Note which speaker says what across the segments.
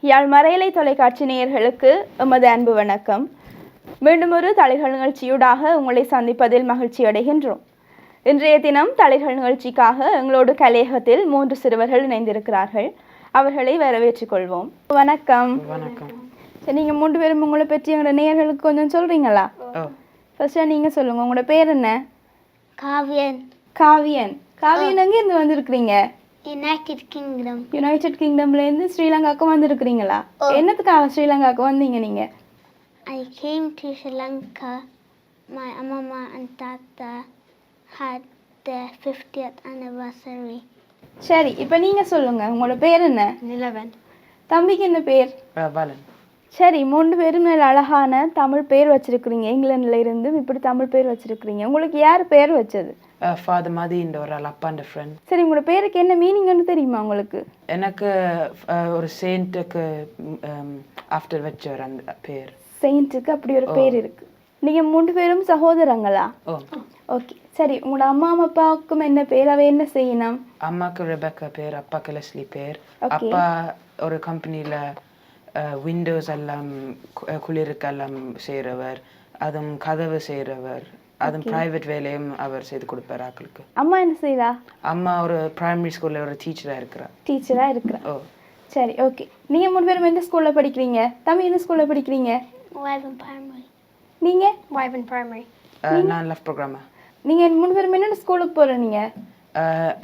Speaker 1: யாழ் மறையலை தொலைக்காட்சி நேயர்களுக்கு எமது அன்பு வணக்கம். மீண்டும் ஒரு தலைகள் நிகழ்ச்சியூடாக உங்களை சந்திப்பதில் மகிழ்ச்சி அடைகின்றோம். இன்றைய தினம் தலைகள் நிகழ்ச்சிக்காக எங்களோடு கலையகத்தில் மூன்று சிறுவர்கள் இணைந்திருக்கிறார்கள். அவர்களை வரவேற்றுக் கொள்வோம். வணக்கம்.
Speaker 2: வணக்கம்.
Speaker 1: சரி நீங்கள் மூன்று பேரும் உங்களை பற்றி எங்களோட நேயர்களுக்கு கொஞ்சம் சொல்கிறீங்களா
Speaker 2: ஓ.
Speaker 1: ஃபர்ஸ்ட்டாக நீங்கள் சொல்லுங்கள் உங்களோட பேர் என்ன?
Speaker 3: காவியன்.
Speaker 1: காவியன். காவியன் எங்கேருந்து வந்திருக்கிறீங்க?
Speaker 3: யுனைடெட் கிங்டம்
Speaker 1: யுனைடெட் கிங்டம்லேருந்து ஸ்ரீலங்காவுக்கு வந்திருக்கிறீங்களா? என்னத்துக்காக ஸ்ரீலங்காவுக்கு வந்தீங்க நீங்கள்
Speaker 3: I came to Sri Lanka. My mama and tata had their 50th anniversary.
Speaker 1: சரி இப்போ நீங்கள் சொல்லுங்கள் உங்களோட பேர் என்ன?
Speaker 3: நிலவன்.
Speaker 1: தம்பிக்கு என்ன பேர்?
Speaker 2: பாலன்
Speaker 1: சரி மூன்று பேரும் நல்ல அழகான தமிழ் பேர் வச்சிருக்கிறீங்க. இங்கிலாந்துல இருந்தும் இப்படி தமிழ் பேர் வச்சிருக்கிறீங்க. உங்களுக்கு யார் பேர் வச்சது?
Speaker 2: ஃபாதர் மதின்ற ஒரு ஆள் அப்பாண்ட ஃப்ரெண்ட்
Speaker 1: சரி உங்களோட பேருக்கு என்ன மீனிங்னு தெரியுமா உங்களுக்கு?
Speaker 2: எனக்கு ஒரு செயின்ட்டுக்கு ஆஃப்டர் வச்சவர் அந்த பேர்.
Speaker 1: செயின்ட்டுக்கு அப்படி ஒரு பேர் இருக்கு. நீங்க மூன்று பேரும் சகோதரங்களா? ஓகே. சரி உங்களோட அம்மா அப்பாவுக்கும் என்ன பேர்? அவ என்ன செய்யணும்?
Speaker 2: அம்மாக்கு ரெபேக்கா பேர் அப்பாக்கு லெஸ்லி பேர். அப்பா ஒரு கம்பெனியில் விண்டோஸ் எல்லாம் குளிருக்கெல்லாம் செய்கிறவர் அதுவும் கதவு செய்கிறவர் அதுவும் ப்ரைவேட் வேலையும் அவர் செய்து கொடுப்பார் ஆக்களுக்கு.
Speaker 1: அம்மா என்ன செய்றா?
Speaker 2: அம்மா ஒரு பிரைமரி ஸ்கூலில் ஒரு டீச்சராக இருக்கிறார்
Speaker 1: டீச்சரா இருக்கிறா.
Speaker 2: ஓ.
Speaker 1: சரி ஓகே நீங்க மூணு பேரும் எந்த ஸ்கூல்ல படிக்கிறீங்க? தம்பி எந்த ஸ்கூல்ல படிக்கிறீங்க?
Speaker 3: Wyvern Primary.
Speaker 1: நீங்க?
Speaker 3: Primary.
Speaker 2: அஹ், நான் லெஃப்ட் ப்ரோக்ராமா
Speaker 1: நீங்க மூணு பேரும் என்னென்ன ஸ்கூலுக்கு போற நீங்க
Speaker 2: அஹ்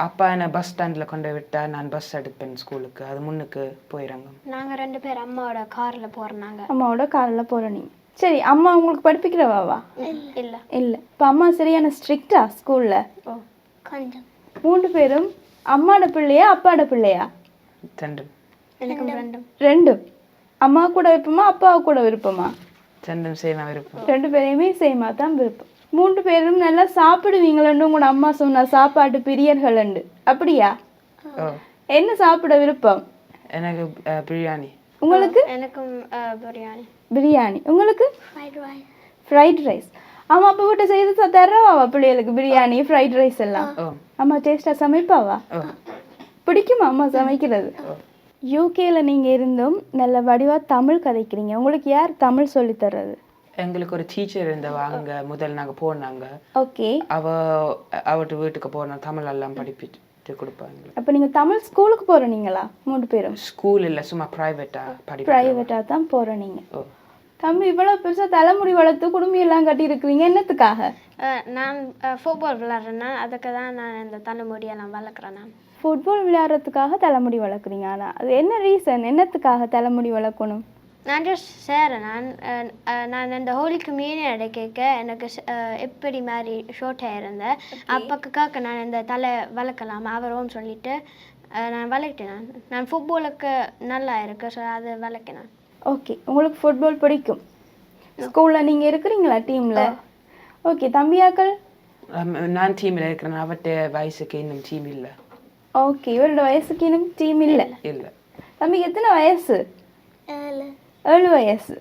Speaker 2: அப்பா என்னை பஸ் ஸ்டாண்டில் கொண்டு விட்டா நான் பஸ் எடுப்பேன் ஸ்கூலுக்கு அது முன்னுக்கு போயிறாங்க
Speaker 3: நாங்கள் ரெண்டு பேர் அம்மாவோட காரில் போகிறோம்
Speaker 1: அம்மாவோட காரில் போற நீங்க. சரி அம்மா உங்களுக்கு படிப்பிக்கிறவாவா
Speaker 3: இல்லை.
Speaker 1: இல்லை. இப்போ அம்மா சரியான ஸ்ட்ரிக்டா ஸ்கூல்ல
Speaker 3: ஓ கொஞ்சம்.
Speaker 1: மூன்று பேரும் அம்மாட பிள்ளையா அப்பாட பிள்ளையா?
Speaker 3: எனக்கும் ரெண்டும்.
Speaker 1: ரெண்டும். அம்மா கூட விருப்பமா அப்பாவை கூட விருப்பமா?
Speaker 2: தெண்டும் செய்வேன் விருப்பம்.
Speaker 1: ரெண்டு பேரையுமே சேமா தான் விருப்பம். மூன்று பேரும் நல்லா சாப்பிடுவீங்களன்னு உங்களோட அம்மா சொன்னா சாப்பாட்டு பிரியர்கள் உண்டு அப்படியா என்ன சாப்பிட விருப்பம்?
Speaker 2: எனக்கு பிரியாணி.
Speaker 1: உங்களுக்கு?
Speaker 3: எனக்கும் பிரியாணி.
Speaker 1: பிரியாணி. உங்களுக்கு?
Speaker 3: ஃப்ரைட் ரைஸ்
Speaker 1: அம்மா அப்பா வீட்டை செய்து தர்றவாவா பிள்ளைகளுக்கு பிரியாணி ஃப்ரைட் ரைஸ் எல்லாம்? அம்மா டேஸ்டா சமைப்பாவா? பிடிக்குமா அம்மா சமைக்கிறது? யூகேல நீங்க இருந்தும் நல்ல வடிவா தமிழ் கதைக்கிறீங்க. உங்களுக்கு யார் தமிழ் சொல்லி தர்றது?
Speaker 2: எங்களுக்கு ஒரு டீச்சர் இருந்தவ அங்க முதல் நாங்க போனாங்க.
Speaker 1: ஓகே
Speaker 2: அவ அவட்டு வீட்டுக்கு போனோம் தமிழ் எல்லாம் படிப்பிட்டு கொடுப்பாங்க.
Speaker 1: அப்ப நீங்க தமிழ் ஸ்கூலுக்கு போறீங்களா மூணு பேரும்.
Speaker 2: ஸ்கூல் இல்ல சும்மா ப்ரைவேட்டா படிப்பு
Speaker 1: பிரைவேட்டா தான் போறீங்க
Speaker 2: ஓ.
Speaker 1: தம்பி இவ்வளவு பெருசா தலைமுடி வளர்த்து குடும்பம் எல்லாம் கட்டி இருக்கிறீங்க என்னத்துக்காக
Speaker 3: நான் ஃபுட்பால் விளாட்றேன்னா அதுக்கு தான் நான் இந்த தலைமுடியெல்லாம் வளர்க்குறேன் நான்.
Speaker 1: ஃபுட்பால் விளையாடுறதுக்காக தலைமுடி வளர்க்குறீங்க. ஆனா அது என்ன ரீசன் என்னத்துக்காக தலைமுடி வளர்க்கணும்?
Speaker 3: நான் ஜஸ்ட் சேரேன். நான் நான் இந்த ஹோலி கம்யூனியன் அடைக்க எனக்கு எப்படி மாதிரி ஷோர்ட்டாக இருந்தேன். அப்பக்காக்க நான் இந்த தலை வளர்க்கலாம்? அவரும் சொல்லிட்டு நான் வளர்க்கிட்டேன் நான். நான் ஃபுட்பாலுக்கு நல்லா இருக்கு ஸோ அது வளர்க்கினேன்
Speaker 1: ஓகே. உங்களுக்கு ஃபுட்பால் பிடிக்கும்? ஸ்கூல்ல நீங்க இருக்கிறீங்களா டீம்ல ஓகே. தம்பியாக்கள்?
Speaker 2: நான் டீம்ல இருக்கிறேன். அவட்ட வயசுக்கு இன்னும் டீம் இல்ல.
Speaker 1: ஓகே. இவரோட வயசுக்கு இன்னும் டீம் இல்ல?
Speaker 2: இல்ல.
Speaker 1: தம்பிக்கு எத்தனை வயசு?
Speaker 3: ஏழு.
Speaker 1: ஏழு வயசு.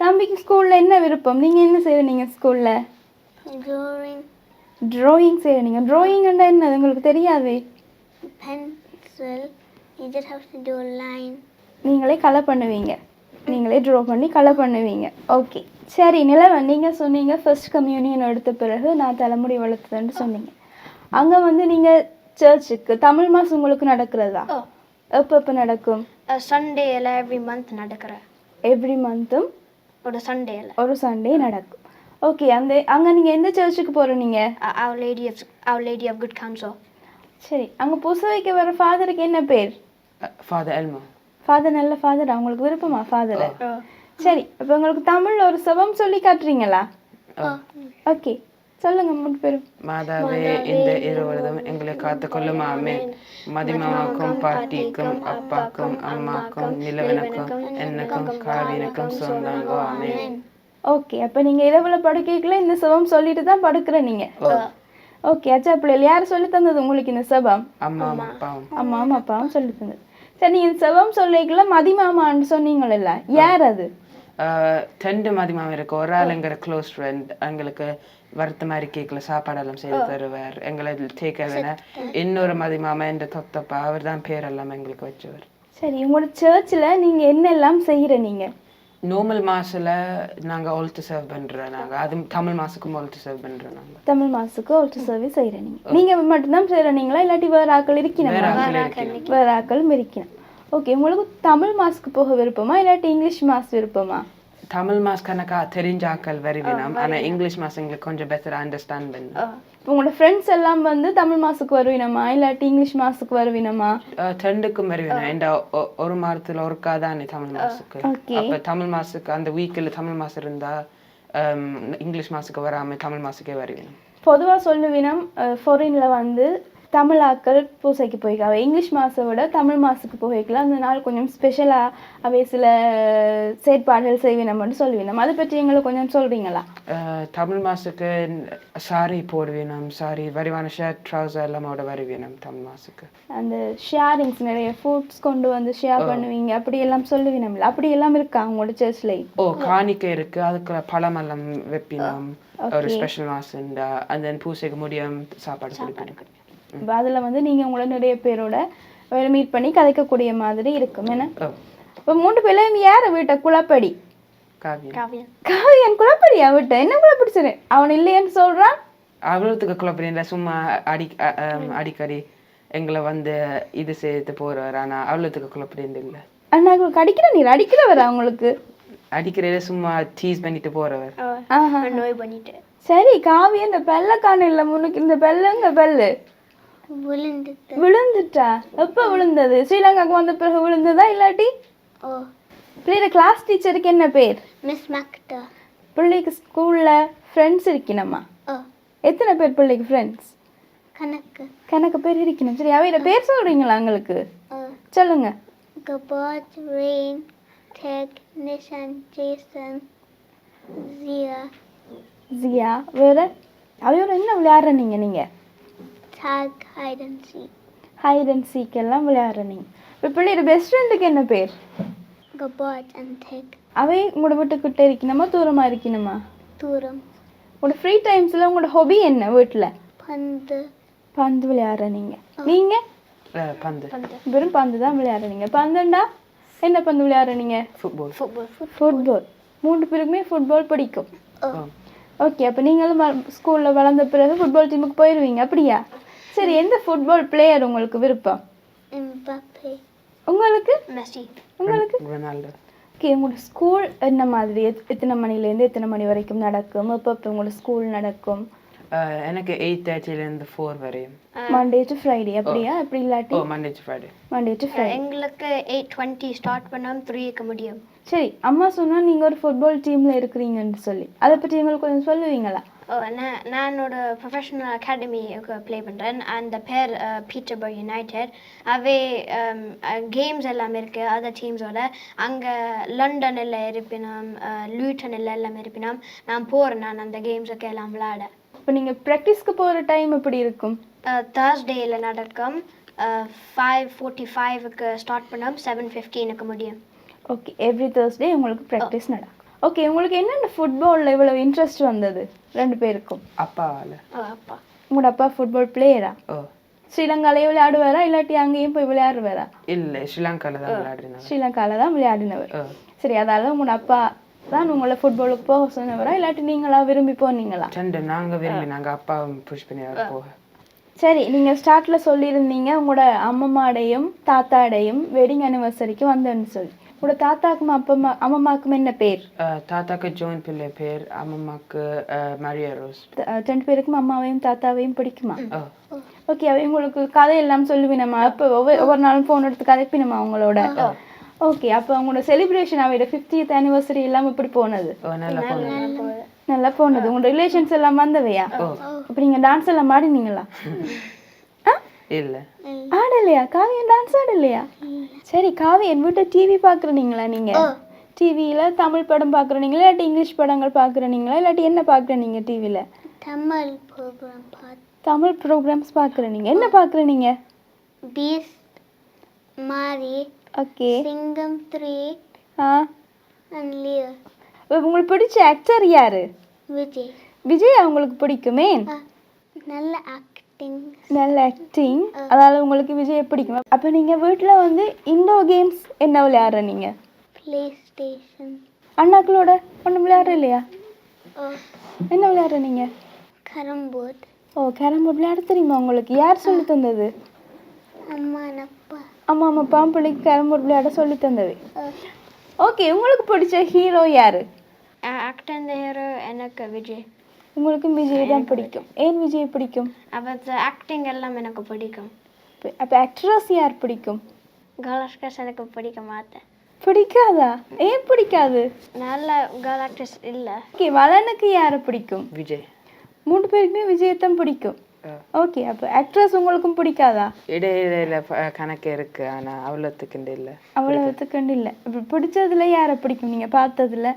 Speaker 1: தம்பிக்கு ஸ்கூல்ல என்ன விருப்பம்? நீங்க என்ன செய்வீங்க ஸ்கூல்ல?
Speaker 3: ட்ராயிங்
Speaker 1: டிராயிங் செய்வீங்க. டிராயிங்னா என்ன உங்களுக்கு தெரியாதே.
Speaker 3: Pencil you just have to do a line.
Speaker 1: நீங்களே கலர் பண்ணுவீங்க. நீங்களே ட்ரா பண்ணி கலர் பண்ணுவீங்க. ஓகே சரி நிலவன் நீங்கள் சொன்னீங்க ஃபர்ஸ்ட் கம்யூனியன் எடுத்த பிறகு நான் தலைமுடி வளர்த்ததுன்னு சொன்னீங்க. அங்கே வந்து நீங்கள் சர்ச்சுக்கு தமிழ் மாதம் உங்களுக்கு நடக்கிறதா? எப்போ எப்போ நடக்கும்?
Speaker 3: சண்டேயில் எவ்ரி மந்த் நடக்கிற
Speaker 1: எவ்ரி மந்த்தும்
Speaker 3: ஒரு சண்டேயில்
Speaker 1: ஒரு சண்டே நடக்கும். ஓகே அந்த அங்கே நீங்கள் எந்த சர்ச்சுக்கு போகிறீங்க
Speaker 3: our lady of our lady of good counsel.
Speaker 1: சரி அங்கே புச வைக்க வர ஃபாதருக்கு என்ன பேர்?
Speaker 2: ஃபாதர் எல்மோ
Speaker 1: ஃபாதர் நல்ல ஃபாதர் உங்களுக்கு விருப்பமா ஃபாதர் சரி அப்போ உங்களுக்கு தமிழ்ல ஒரு சபம் சொல்லி காட்டுறீங்களா? ஓகே சொல்லுங்க மூணு பேரும்.
Speaker 2: மாதாவே இந்த இருவரதும் எங்களை காத்துக்கொள்ளும் ஆமென். மதிமாவுக்கும் பாட்டிக்கும் அப்பாக்கும் அம்மாக்கும் நிலவனுக்கும் என்னக்கும் காவியனுக்கும் சொந்தாங்கோ ஆமென்.
Speaker 1: ஓகே அப்போ நீங்க இரவுல படுக்கைக்குள்ள இந்த சபம் சொல்லிட்டு தான் படுக்கிற நீங்க. ஓகே அச்சா பிள்ளைகள் யார் சொல்லி தந்தது உங்களுக்கு இந்த சபம்?
Speaker 2: அம்மா அப்பாவும்.
Speaker 1: அம்மாவும் அப்பாவும் சொல்லி தந்தது. சரி நீங்க இந்த சபம் சொல்லிக்கல மதிமாமான்னு சொன்னீங்கல்ல யார் அது?
Speaker 2: ரெண்டு மதிமாவும் இருக்கு. ஒரு ஆள் எங்கிற க்ளோஸ் ஃப்ரெண்ட் எங்களுக்கு வறுத்த மாதிரி கேக்கில். சாப்பாடெல்லாம் செய்து தருவார். எங்களை டேக் வேணா. இன்னொரு மதிமாமா என்ற தொத்தப்பா அவர் தான் பேரெல்லாம் எங்களுக்கு வச்சவர்.
Speaker 1: சரி உங்களோட சர்ச்சில் நீங்கள் என்னெல்லாம் செய்கிற நீங்கள்
Speaker 2: நார்மல் மாசில் நாங்கள் ஒல்த்து சர்வ் பண்ணுறோம் நாங்கள் அது தமிழ் மாதத்துக்கும் ஒல்த்து சர்வ் பண்ணுறோம் நாங்கள்
Speaker 1: தமிழ் மாசுக்கு ஒருத்தர் சர்வீஸ் செய்கிற நீங்கள் நீங்கள் மட்டும்தான் செய்கிறீங்களா இல்லாட்டி வேறு ஆக்கள் இருக்கணும்?
Speaker 2: வேற ஆட்கள் இருக்கணும்.
Speaker 1: வேறு ஆக்களும் இருக்கணும். ஓகே உங்களுக்கு தமிழ் மாசுக்கு போக விருப்பமா? இல்லாட்டி இங்கிலீஷ் மாஸ் விருப்பமா?
Speaker 2: தமிழ் மாஸ் கணக்கா தெரிஞ்ச ஆக்கள் வருவினம் ஆனால் இங்கிலீஷ் மாஸ் எங்களுக்கு கொஞ்சம் பெட்டராக அண்டர்ஸ்டாண்ட் பண்ணும்
Speaker 1: இப்போ உங்களோட ஃப்ரெண்ட்ஸ் எல்லாம் வந்து தமிழ் மாசுக்கு வருவினமா? இல்லாட்டி இங்கிலீஷ் மாசுக்கு வருவினமா?
Speaker 2: ரெண்டுக்கும் வருவினம்? இந்த ஒரு மாதத்தில் ஒருக்கா தானே தமிழ் மாசுக்கு. அப்போ தமிழ் மாசுக்கு அந்த வீக்கில் தமிழ் மாசம் இருந்தால் இங்கிலீஷ் மாசுக்கு வராமல் தமிழ் மாசுக்கே வருவினம்?
Speaker 1: பொதுவாக சொல்லுவினம் ஃபாரினில் வந்து தமிழ் ஆக்கள் பூசைக்கு போய்க்காவ இங்கிலீஷ் மாசை விட தமிழ் மாசுக்கு போய்க்கலாம் அந்த நாள் கொஞ்சம் ஸ்பெஷலாக அவை சில செயற்பாடுகள் செய்வினம்னு சொல்லுவினம் அதை பற்றி எங்களுக்கு கொஞ்சம் சொல்கிறீங்களா
Speaker 2: தமிழ் மாசுக்கு சாரி போடுவினம். சாரி வரிவான ஷர்ட் ட்ரௌசர் எல்லாமோட வருவினம் தமிழ் மாசுக்கு.
Speaker 1: அந்த ஷேரிங்ஸ் நிறைய ஃபுட்ஸ் கொண்டு வந்து ஷேர் பண்ணுவீங்க. அப்படி எல்லாம் சொல்லுவினம்ல. அப்படி எல்லாம் இருக்கா உங்களோட சர்ச்லேயும்
Speaker 2: ஓ காணிக்கை இருக்கு. அதுக்கு பழமெல்லாம் வைப்பினோம். ஒரு ஸ்பெஷல் மாசுண்டா அந்த தென் பூசைக்கு முடியும் சாப்பாடு
Speaker 1: இப்போ அதில் வந்து நீங்கள் உங்களை நிறைய பேரோட மீட் பண்ணி கதைக்கக்கூடிய மாதிரி இருக்கும். என்ன? இப்போ மூன்று பேர்லையும் யார் வீட்டை குளப்படி
Speaker 2: காவியம்
Speaker 3: காவியம்
Speaker 1: காவியன் குளப்படியா விட்ட என்ன குளப்படி சரி அவன் இல்லையேன்னு சொல்றான்?
Speaker 2: அவ்வளோத்துக்கு குழப்பம் சும்மா அடி அடிக்கடி எங்களை வந்து இது செய்து போறவர் ஆனா அவ்வளோத்துக்கு குழப்பம் இல்லை.
Speaker 1: அண்ணா உங்களுக்கு அடிக்கிற நீர் அடிக்கிறவர் அவங்களுக்கு?
Speaker 2: அடிக்கிறதே சும்மா டீஸ் பண்ணிட்டு போறவர்.
Speaker 1: ஆஹா.
Speaker 3: நோய் பண்ணிட்டு.
Speaker 1: சரி காவி இந்த பெல்ல காண இல்ல முன்னுக்கு இந்த பெல்லுங்க பெல்லு.
Speaker 3: விழுந்துட்டு?
Speaker 1: எப்ப விழுந்தது? ஸ்ரீலங்காக்கு வந்த பிறகு விழுந்ததா இல்லாட்டி?
Speaker 3: ஓ.
Speaker 1: பிள்ளையோட கிளாஸ் டீச்சருக்கு என்ன பேர்?
Speaker 3: மிஸ் மக்கா
Speaker 1: பிள்ளைக்கு ஸ்கூல்ல ஃப்ரெண்ட்ஸ் இருக்கணுமா? எத்தனை பேர் பிள்ளைக்கு ஃப்ரெண்ட்ஸ்
Speaker 3: கணக்கு.
Speaker 1: கணக்கு பேர் இருக்கணும். சரி அவையில பேர் சொல்றீங்களா உங்களுக்கு? சொல்லுங்க.
Speaker 3: Gabot, Rain, Teg, Nishan, Jason, Zia,
Speaker 1: ஜியா வேற? அவையோட என்ன விளையாடுற நீங்க நீங்க?
Speaker 3: Tag, Hide and Seek.
Speaker 1: Hide and seek எல்லாம் விளையாடுற நீங்க இப்போ பிள்ளையோட பெஸ்ட் ஃப்ரெண்டுக்கு என்ன பேர்?
Speaker 3: Gabot and Teg,
Speaker 1: அவை உங்களோட வீட்டுக்கிட்ட இருக்கணுமா தூரமா இருக்கணுமா?
Speaker 3: Turam,
Speaker 1: உங்களோட ஃப்ரீ டைம்ஸ்ல உங்களோட ஹொபி என்ன வீட்டில்
Speaker 3: Panda,
Speaker 1: பந்து விளையாடுற நீங்க. நீங்க?
Speaker 2: அஹ், பந்து.
Speaker 1: வெறும் பந்து தான் விளையாடுறீங்க பந்துண்டா? என்ன பந்து விளையாடுறீங்க
Speaker 2: ஃபுட்பால்
Speaker 3: Football,
Speaker 1: ஃபுட்பால் மூன்று பேருக்குமே ஃபுட்பால் பிடிக்கும். ஓகே அப்போ நீங்களும் ஸ்கூலில் வளர்ந்த பிறகு ஃபுட்பால் டீமுக்கு போயிடுவீங்க அப்படியா? சரி எந்த ஃபுட்பால் பிளேயர் உங்களுக்கு விருப்பம்?
Speaker 3: Mbappe,
Speaker 1: உங்களுக்கு?
Speaker 3: Messi,
Speaker 1: உங்களுக்கு?
Speaker 2: ரொனால்டோ.
Speaker 1: ஓகே உங்களோட ஸ்கூல் என்ன மாதிரி? எத்- எத்தனை மணிலேருந்து எத்தனை மணி வரைக்கும் நடக்கும்? எப்போ எப்போ உங்களோட ஸ்கூல் நடக்கும்?
Speaker 2: எனக்கு எயிட் தேர்ட்டிலேருந்து ஃபோர் வரையும்.
Speaker 1: மண்டே டு ஃப்ரைடே அப்படியா? அப்படி
Speaker 2: ஓ
Speaker 1: இல்லாட்டி
Speaker 2: Monday to Friday
Speaker 1: Monday to Friday
Speaker 3: எங்களுக்கு எயிட் டுவெண்ட்டி ஸ்டார்ட் பண்ணோம் த்ரீக்கு முடியும்.
Speaker 1: சரி அம்மா சொன்னா நீங்க ஒரு ஃபுட்பால் டீம்ல இருக்கிறீங்கன்னு சொல்லி. அதை பற்றி எங்களுக்கு கொஞ்சம் சொல்லுவீங்களா?
Speaker 3: நான் நான் ஒரு ப்ரொஃபஷனல் அகாடமிக்கு ப்ளே பண்ணுறேன் அந்த பேர் பீட்டர்பர்க் யுனைடெட் அவே கேம்ஸ் எல்லாம் இருக்குது அதர் டீம்ஸோட அங்கே லண்டனில் இருப்பினோம் லூட்டனில் எல்லாம் இருப்பினோம் நான் போகிறேன் நான் அந்த கேம்ஸுக்கு எல்லாம் விளையாட.
Speaker 1: இப்போ நீங்க ப்ராக்டிஸ்க்கு போற டைம் எப்படி இருக்கும்?
Speaker 3: தேர்ஸ்டேயில் நடக்கும். ஃபைவ் ஃபோர்ட்டி ஃபைவுக்கு ஸ்டார்ட் பண்ணோம். செவன் ஃபிஃப்டீனுக்கு முடியும்.
Speaker 1: ஓகே எவ்ரி தேர்ஸ்டே உங்களுக்கு ப்ராக்டிஸ் நடக்கும். ஓகே உங்களுக்கு என்னென்ன ஃபுட்பாலில் இவ்வளவு இன்ட்ரெஸ்ட் வந்தது? ரெண்டு பேருக்கும்.
Speaker 2: அப்பாவால்.
Speaker 3: ஓ அப்பா.
Speaker 1: உங்களோட அப்பா ஃபுட்பால் பிளேயரா
Speaker 2: ஓ.
Speaker 1: ஸ்ரீலங்காலேயே விளையாடுவாரா இல்லாட்டி அங்கேயும் போய் விளையாடுவாரா?
Speaker 2: இல்லை ஸ்ரீலங்காவில் தான் விளையாடினாங்க
Speaker 1: ஸ்ரீலங்காவில் தான் விளையாடினவர். சரி அதால உங்களோட அப்பா தான் உங்களை ஃபுட்பாலுக்கு போக சொன்னவரா இல்லாட்டி நீங்களா விரும்பி போனீங்களா?
Speaker 2: ரெண்டு நாங்கள் விரும்பி நாங்கள் அப்பாவும் புஷ் பண்ணி போக.
Speaker 1: சரி நீங்க ஸ்டார்ட்ல சொல்லியிருந்தீங்க உங்களோட அம்மம்மாடையும் தாத்தாடையும் வெட்டிங் அனிவர்சரிக்கு வந்தேன்னு சொல்லி. உங்களோட தாத்தாக்கும் அப்பம்மா அம்மம்மாக்கும் என்ன பேர்?
Speaker 2: தாத்தாக்கு ஜோன் பிள்ளை பேர் அம்மம்மாக்கு மரியா ரோஸ்
Speaker 1: ரெண்டு பேருக்கும் அம்மாவையும் தாத்தாவையும் பிடிக்குமா? ஓகே அவ உங்களுக்கு கதையெல்லாம் சொல்லுவினமா அப்போ ஒவ்வொரு ஒவ்வொரு நாளும் ஃபோன் எடுத்து கதைப்பினமா அவங்களோட ஓகே அப்போ அவங்களோட செலிப்ரேஷன் அவையோட ஃபிஃப்டியத் ஆனிவர்சரி எல்லாம் எப்படி போனது?
Speaker 2: நல்லா போனது.
Speaker 1: நல்லா போனது. உங்களோட ரிலேஷன்ஸ் எல்லாம் வந்தவையா? அப்போ நீங்கள் டான்ஸ் எல்லாம் ஆடினீங்களா? ஆ?
Speaker 2: இல்லை.
Speaker 1: ஆடலையா? காவியம் டான்ஸ் ஆடலையா? சரி காவியன் வீட்டை டிவி பார்க்குறீங்களா நீங்கள் டிவியில் தமிழ் படம் பார்க்குறீங்களா? இல்லாட்டி இங்கிலீஷ் படங்கள் பார்க்குறீங்களா? இல்லாட்டி என்ன பார்க்குறீங்க டிவியில்
Speaker 3: தமிழ் ப்ரோக்ராம்
Speaker 1: தமிழ் ப்ரோக்ராம்ஸ் பார்க்குறீங்க. என்ன பார்க்குறீங்க?
Speaker 3: பீஸ் மாரி
Speaker 1: ஓகே
Speaker 3: சிங்கம் த்ரீ
Speaker 1: ஆ. உங்களுக்கு பிடிச்ச ஆக்டர் யாரு?
Speaker 3: விஜய்.
Speaker 1: விஜய் உங்களுக்கு பிடிக்குமே?
Speaker 3: நல்ல ஆக்டர் ஆக்டிங்
Speaker 1: நல்ல ஆக்டிங் அதால உங்களுக்கு விஜய் பிடிக்கும்? அப்போ நீங்கள் வீட்டில் வந்து இண்டோர் கேம்ஸ் என்ன விளையாடுற நீங்கள்
Speaker 3: ப்ளே ஸ்டேஷன்
Speaker 1: அண்ணாக்களோட ஒன்றும் விளையாடுற இல்லையா? என்ன விளையாடுற நீங்கள்
Speaker 3: கரம் போர்ட்
Speaker 1: ஓ கேரம் போர்ட் விளையாட தெரியுமா உங்களுக்கு? யார் சொல்லி தந்தது?
Speaker 3: அம்மா அப்பா.
Speaker 1: அம்மா அம்மா பாம்பிள்ளைக்கு கேரம் போர்ட் விளையாட சொல்லி தந்தது. ஓகே உங்களுக்கு பிடிச்ச ஹீரோ யாரு?
Speaker 3: ஆக்டர் ஹீரோ எனக்கு விஜய்.
Speaker 1: உங்களுக்கு விஜய் தான் பிடிக்கும். ஏன் விஜய் பிடிக்கும்?
Speaker 3: அவரது ஆக்டிங் எல்லாம் எனக்கு பிடிக்கும்.
Speaker 1: அப்போ ஆக்ட்ரஸ் யார் பிடிக்கும்?
Speaker 3: கேலக்டர்ஸ் எனக்கு பிடிக்க மாட்டேன்
Speaker 1: பிடிக்காதா? ஏன் பிடிக்காது?
Speaker 3: நல்ல கேர்ள் ஆக்ட்ரஸ் இல்லை.
Speaker 1: ஓகே வளனுக்கு யாரை பிடிக்கும்?
Speaker 2: விஜய்.
Speaker 1: மூணு பேருக்குமே விஜயத்தான் பிடிக்கும். ஓகே அப்போ ஆக்ட்ரஸ் உங்களுக்கும் பிடிக்காதா?
Speaker 2: இடையில கணக்கு இருக்கு ஆனா அவ்வளோத்துக்கு இல்லை.
Speaker 1: அவ்வளோத்துக்கண்டு இல்லை. இப்போ பிடிச்சதுல யாரை பிடிக்கும்? நீங்கள் பார்த்ததுல?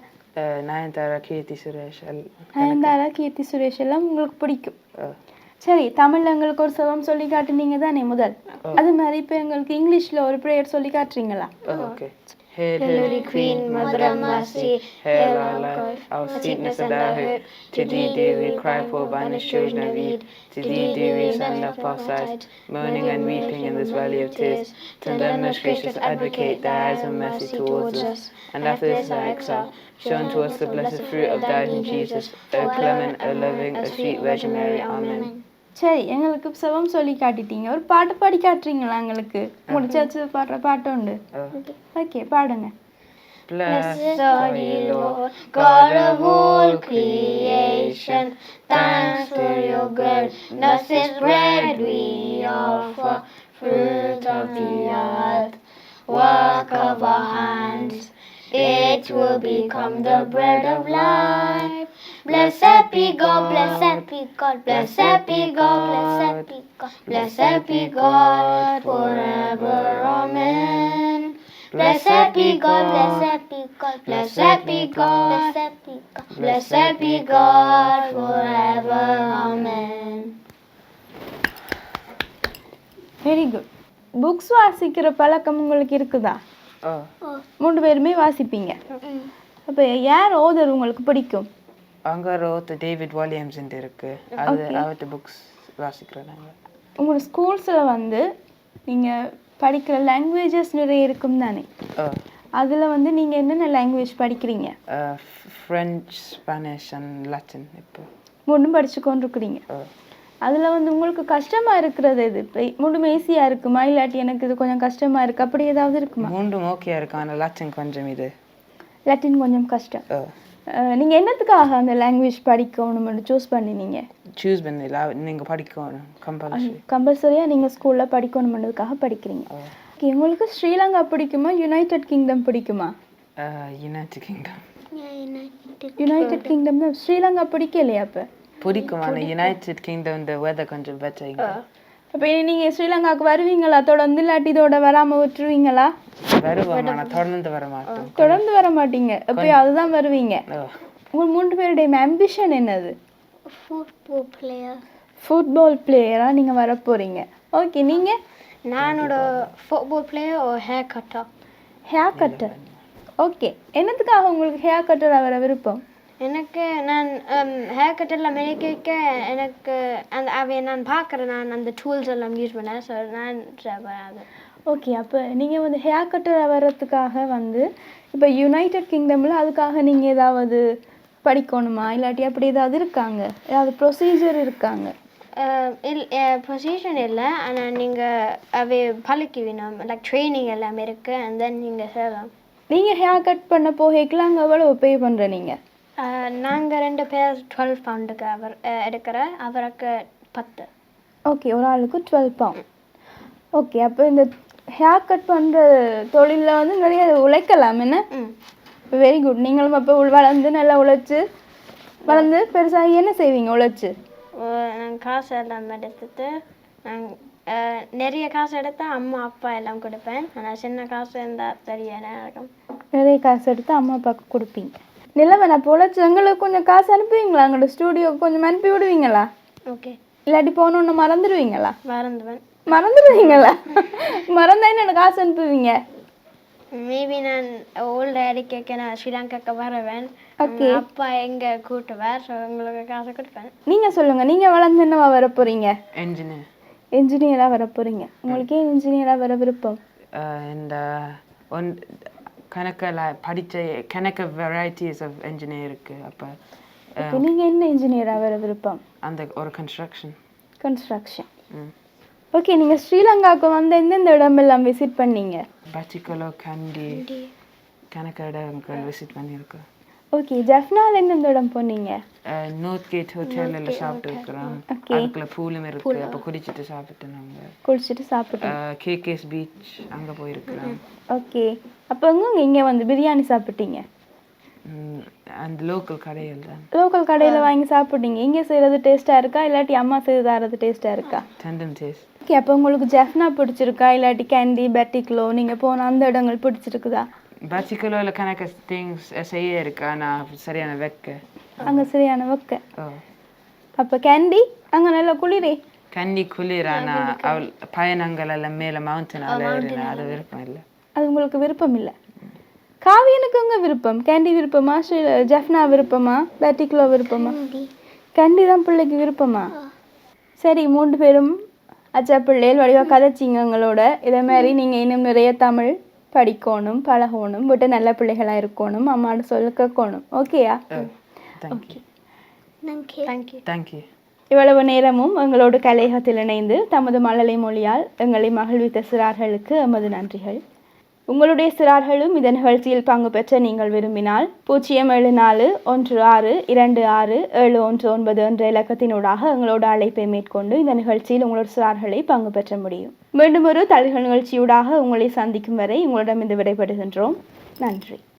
Speaker 2: நயன்தாரா கீர்த்தி சுரேஷ்
Speaker 1: நயன்தாரா கீர்த்தி சுரேஷ் எல்லாம் உங்களுக்கு பிடிக்கும். சரி தமிழ்ல எங்களுக்கு ஒரு சபம் சொல்லி காட்டுனீங்க தானே முதல் அது மாதிரி இப்போ எங்களுக்கு இங்கிலீஷ்ல ஒரு ப்ரேயர் சொல்லி காட்டுறீங்களா?
Speaker 2: Okay. Hail, Holy Queen, Mother of Mercy, hail our life, our sweetness and our hope. To thee do we cry, poor banished children of Eve. To thee do we send up our sighs, mourning and weeping in this valley of tears. To them, most gracious advocate, thy eyes of mercy towards us. And after this our exile, show unto us the blessed fruit of thy Son Jesus, O clement, O loving, O sweet Virgin Mary. Amen.
Speaker 1: சரி எங்களுக்கு சபம் சொல்லி காட்டிட்டீங்க ஒரு பாட்டு பாடி காட்டுறீங்களா எங்களுக்கு முடிச்சாச்சு பாடுற பாட்டு உண்டு ஓகே பாடுங்க
Speaker 2: Blessed
Speaker 3: are you, Lord, God of all creation. Thanks for your goodness is bread we offer, fruit of the earth, work of our hands. It will become the bread of life. Blessed be God, blessed be God, blessed be God, blessed be God, blessed be God forever. Amen. Blessed be God, blessed be God, blessed be God, blessed be God, blessed be God forever. Amen.
Speaker 1: Very good books வாசிக்கிற பழக்கம் உங்களுக்கு இருக்குதா
Speaker 2: Oh,
Speaker 1: மூணு பேருமே வாசிப்பீங்க அப்போ யார் other உங்களுக்கு பிடிக்கும்
Speaker 2: அங்க ரோத் டேவிட் வாலியம்ஸ் இருக்கு. அது அவர்கிட்ட புக்ஸ் வாசிக்கிறோம் நாங்கள்
Speaker 1: உங்களோட ஸ்கூல்ஸில் வந்து நீங்கள் படிக்கிற லாங்குவேஜஸ் நிறைய இருக்கும் தானே? அதில் வந்து நீங்கள் என்னென்ன லாங்குவேஜ் படிக்கிறீங்க?
Speaker 2: ஃப்ரெஞ்ச் ஸ்பானிஷ் அண்ட் லட்டின் இப்போ.
Speaker 1: மூணும் படிச்சு கொண்டிருக்கிறீங்க அதில் வந்து உங்களுக்கு கஷ்டமாக இருக்கிறது இப்போ மூணும் ஈஸியாக இருக்குமா? இல்லாட்டி எனக்கு இது கொஞ்சம் கஷ்டமாக இருக்குது அப்படி ஏதாவது இருக்குமா?
Speaker 2: மூண்டும் ஓகே இருக்கு. ஆனால் லட்டின் கொஞ்சம் இது.
Speaker 1: லட்டின் கொஞ்சம் கஷ்டம். நீங்கள் என்னத்துக்காக அந்த லாங்குவேஜ் படிக்கணும்னு சூஸ் பண்ணினீங்க?
Speaker 2: சூஸ் பண்ணல. நீங்கள் படிக்கணும். கம்பல்சரி
Speaker 1: கம்பல்சரியாக நீங்கள் ஸ்கூலில் படிக்கணும்ன்றதுக்காக படிக்கிறீங்க. ஓகே உங்களுக்கு ஸ்ரீலங்கா பிடிக்குமா? யுனைடெட் கிங்டம் பிடிக்குமா?
Speaker 2: யுனைடெட் கிங்டம்
Speaker 1: யுனைடெட் கிங்டம் தான் ஸ்ரீலங்கா பிடிக்கலையா அப்போ?
Speaker 2: பிடிக்கும். ஆனால் யுனைடெட் கிங்டம் இந்த வெதர் கொஞ்சம் பெட்டர்
Speaker 1: அப்போ இனி நீங்கள் ஸ்ரீலங்காவுக்கு வருவீங்களா? தொடர்ந்து இல்லாட்டி இதோட வராமல் விட்டுருவீங்களா?
Speaker 2: தொடர்ந்து வர மாட்டோம்.
Speaker 1: தொடர்ந்து வர மாட்டீங்க. எப்பயும் அதுதான் வருவீங்க. உங்கள் மூன்று பேருடைய அம்பிஷன் என்னது?
Speaker 3: Football player.
Speaker 1: ஃபுட்பால் பிளேயராக நீங்கள் வர போகிறீங்க ஓகே நீங்கள்
Speaker 3: நானோட football player hair cutter
Speaker 1: hair cutter okay என்னத்துக்காக உங்களுக்கு ஹேர் கட்டராக வர விருப்பம்?
Speaker 3: எனக்கு நான் ஹேர் கட்டரில் மெடிக்க எனக்கு அந்த அவை நான் பார்க்குறேன். நான் அந்த டூல்ஸ் எல்லாம் யூஸ் பண்ணேன். ஸோ நான் வராது
Speaker 1: ஓகே அப்போ நீங்கள் வந்து ஹேர் கட்டராக வர்றதுக்காக வந்து இப்போ யுனைடெட் கிங்டமில் அதுக்காக நீங்கள் ஏதாவது படிக்கணுமா? இல்லாட்டி அப்படி ஏதாவது இருக்காங்க? ஏதாவது ப்ரொசீஜர் இருக்காங்க?
Speaker 3: இல் பொசிஷன் இல்லை. ஆனால் நீங்கள் அவை பழக்கி வேணும் லைக் ட்ரைனிங் எல்லாமே இருக்குது அண்ட் தென் நீங்கள் சேரலாம்
Speaker 1: நீங்கள் ஹேர் கட் பண்ண போகைக்குலாம் அங்கே எவ்வளோ பே பண்ணுற நீங்கள்
Speaker 3: நாங்கள் ரெண்டு பேர் டுவெல் பவுண்டுக்கு அவர் எடுக்கிற அவருக்கு பத்து.
Speaker 1: ஓகே ஒரு ஆளுக்கு டுவெல் பவுண்ட் ஓகே அப்போ இந்த ஹேர் கட் பண்ணுற தொழிலில் வந்து நிறைய உழைக்கலாம் என்ன?
Speaker 3: ம்.
Speaker 1: வெரி குட் நீங்களும் அப்போ வளர்ந்து நல்லா உழைச்சி வளர்ந்து பெருசாகி என்ன செய்வீங்க உழைச்சி?
Speaker 3: நாங்கள் காசு எல்லாம் எடுத்துட்டு நாங்கள் நிறைய காசு எடுத்தால் அம்மா அப்பா எல்லாம் கொடுப்பேன். ஆனால் சின்ன காசு இருந்தால் இருக்கும்.
Speaker 1: நிறைய காசு எடுத்து அம்மா அப்பாவுக்கு கொடுப்பீங்க. நிலவன் உழைச்சி எங்களுக்கு கொஞ்சம் காசு அனுப்புவீங்களா? எங்களோட ஸ்டூடியோக்கு கொஞ்சம் அனுப்பி விடுவீங்களா?
Speaker 3: ஓகே.
Speaker 1: இல்லாட்டி போகணுன்னு மறந்துடுவீங்களா?
Speaker 3: மறந்துவேன்
Speaker 1: மறந்துடுவீங்களா? மறந்தா என்ன காசு அனுப்புவீங்க?
Speaker 3: மேபி நான் ஓல்டு அடிக்க நான் ஸ்ரீலங்காக்கு வருவேன்.
Speaker 1: Okay.
Speaker 3: அப்பா எங்க கூட்டுவார் ஸோ உங்களுக்கு காசு கொடுப்பேன்.
Speaker 1: நீங்கள் சொல்லுங்கள் நீங்கள் வளர்ந்து என்னவா வர போகிறீங்க
Speaker 2: engineer
Speaker 1: இன்ஜினியராக வர போகிறீங்க உங்களுக்கு ஏன் இன்ஜினியராக வர விருப்பம்?
Speaker 2: and uh, on கணக்கில் படித்த கணக்கு வெரைட்டிஸ் ஆஃப் engineer இருக்கு. அப்போ
Speaker 1: நீங்கள் என்ன இன்ஜினியராக வர விருப்பம்
Speaker 2: அந்த ஒரு கன்ஸ்ட்ரக்ஷன்
Speaker 1: கன்ஸ்ட்ரக்ஷன் ஓகே நீங்கள் ஸ்ரீலங்காவுக்கு வந்து எந்தெந்த இடமெல்லாம் விசிட் பண்ணீங்க?
Speaker 2: பச்சிக்கலோ கண்டி கணக்கு இடங்கள் விசிட் பண்ணியிருக்கோம்
Speaker 1: ஓகே ஜஃப்னால எந்தெந்த இடம் போனீங்க?
Speaker 2: நோர்த் கேட் ஹோட்டலில் சாப்பிட்டு இருக்கிறோம். அதுக்குள்ள பூலும் இருக்கு. அப்போ குடிச்சிட்டு சாப்பிட்டு நாங்கள்
Speaker 1: குளிச்சுட்டு சாப்பிட்டு.
Speaker 2: கேகேஸ் பீச் அங்கே போயிருக்கிறோம்.
Speaker 1: ஓகே அப்போ எங்க இங்கே வந்து பிரியாணி சாப்பிட்டீங்க?
Speaker 2: அந்த லோக்கல் கடையில். தான்
Speaker 1: லோக்கல் கடையில் வாங்கி சாப்பிட்டீங்க. இங்கே செய்கிறது டேஸ்ட்டாக இருக்கா? இல்லாட்டி அம்மா செய்து தரது டேஸ்ட்டாக இருக்கா?
Speaker 2: டெண்டன் டேஸ்ட்
Speaker 1: ஓகே அப்போ உங்களுக்கு ஜெஃப்னா பிடிச்சிருக்கா? இல்லாட்டி கேண்டி பெட்டிக்லோ நீங்கள் போன அந்த இடங்கள் பிடிச்சிருக்குதா?
Speaker 2: பச்சிக்கலோவில் கணக்கு திங்ஸ் செய்ய இருக்கு? ஆனால் சரியான வெக்க.
Speaker 1: அங்கே சரியான வைக்க. அப்போ கேண்டி அங்கே நல்ல குளிரே.
Speaker 2: கண்டி குளிர் ஆனால் அவள் பயணங்கள் எல்லாம் மேலே மவுண்டனால் ஏறினா அது விருப்பம் இல்லை.
Speaker 1: அது உங்களுக்கு விருப்பம் இல்லை காவியனுக்கு அங்கே விருப்பம்? கேண்டி விருப்பமா? ஜெஃப்னா விருப்பமா? பெட்டிக்லோ விருப்பமா? கேண்டி தான் பிள்ளைக்கு விருப்பமா? சரி மூன்று பேரும் அச்சா பிள்ளைகள் வடிவாக கதைச்சிங்க எங்களோட. இதே மாதிரி நீங்கள் இன்னும் நிறைய தமிழ் படிக்கணும் பழகணும் விட்டு நல்ல பிள்ளைகளாக இருக்கணும் அம்மாவோட சொல்ல கேட்கணும். ஓகேயா
Speaker 2: தேங்க்யூ
Speaker 3: தேங்க்யூ
Speaker 2: தேங்க்யூ
Speaker 1: இவ்வளவு நேரமும் எங்களோடு கலையகத்தில் இணைந்து தமது மழலை மொழியால் எங்களை மகிழ்வித்த சிறார்களுக்கு எமது நன்றிகள். உங்களுடைய சிறார்களும் இந்த நிகழ்ச்சியில் பங்கு பெற்ற நீங்கள் விரும்பினால் பூஜ்ஜியம் ஏழு நாலு ஒன்று ஆறு இரண்டு ஆறு ஏழு ஒன்று ஒன்பது என்ற இலக்கத்தினூடாக எங்களோட அழைப்பை மேற்கொண்டு இந்த நிகழ்ச்சியில் உங்களோட சிறார்களை பங்கு பெற்ற முடியும். மீண்டும் ஒரு தலைகள் நிகழ்ச்சியூடாக உங்களை சந்திக்கும் வரை உங்களிடம் இந்த விடைபெறுகின்றோம். நன்றி.